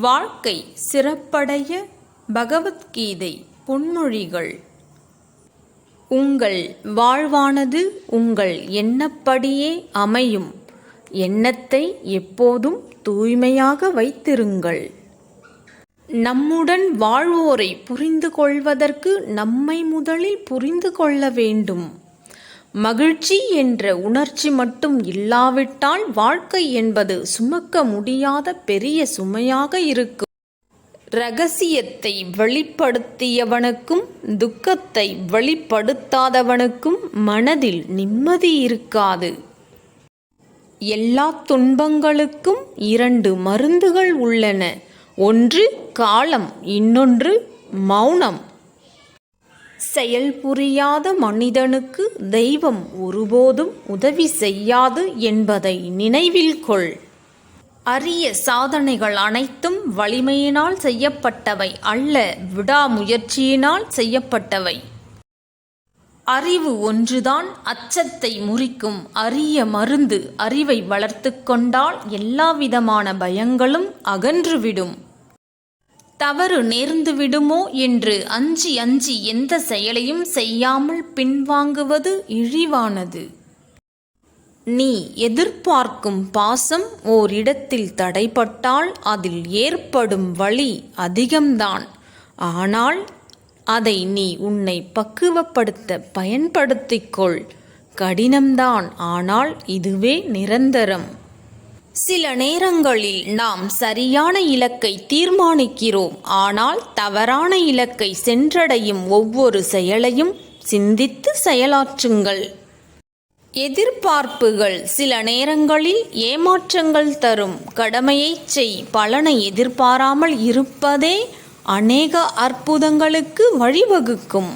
வாழ்க்கை சிறப்படைய பகவத்கீதை பொன்மொழிகள். உங்கள் வாழ்வானது உங்கள் எண்ணப்படியே அமையும். எண்ணத்தை எப்போதும் தூய்மையாக வைத்திருங்கள். நம்முடன் வாழ்வோரை புரிந்து கொள்வதற்கு நம்மை முதலில் புரிந்து கொள்ள வேண்டும். மகிழ்ச்சி என்ற உணர்ச்சி மட்டும் இல்லாவிட்டால் வாழ்க்கை என்பது சுமக்க முடியாத பெரிய சுமையாக இருக்கும். ரகசியத்தை வெளிப்படுத்தியவனுக்கும் துக்கத்தை வெளிப்படுத்தாதவனுக்கும் மனதில் நிம்மதி இருக்காது. எல்லா துன்பங்களுக்கும் இரண்டு மருந்துகள் உள்ளன. ஒன்று காலம் இன்னொன்று மௌனம். செயல் புரியாத மனிதனுக்கு தெய்வம் ஒருபோதும் உதவி செய்யாது என்பதை நினைவில் கொள். அரிய சாதனைகள் அனைத்தும் வலிமையினால் செய்யப்பட்டவை அல்ல விடாமுயற்சியினால் செய்யப்பட்டவை. அறிவு ஒன்றுதான் அச்சத்தை முறிக்கும். அரிய மருந்து அறிவை வளர்த்து கொண்டால் எல்லாவிதமான பயங்களும் அகன்றுவிடும் தவறு நேர்ந்து விடுமோ என்று அஞ்சி அஞ்சி எந்த செயலையும் செய்யாமல் பின்வாங்குவது இழிவானது. நீ எதிர்பார்க்கும் பாசம் ஓரிடத்தில் தடைப்பட்டால் அதில் ஏற்படும் வலி அதிகம்தான். ஆனால் அதை நீ உன்னை பக்குவப்படுத்த பயன்படுத்திக்கொள். கடினம்தான் ஆனால் இதுவே நிரந்தரம். சில நேரங்களில் நாம் சரியான இலக்கை தீர்மானிக்கிறோம். ஆனால் தவறான இலக்கை சென்றடையும் ஒவ்வொரு செயலையும் சிந்தித்து செயலாற்றுங்கள். எதிர்பார்ப்புகள் சில நேரங்களில் ஏமாற்றங்கள் தரும். கடமையைச் செய். பலனை எதிர்பாராமல் இருப்பதே அநேக அற்புதங்களுக்கு வழிவகுக்கும்.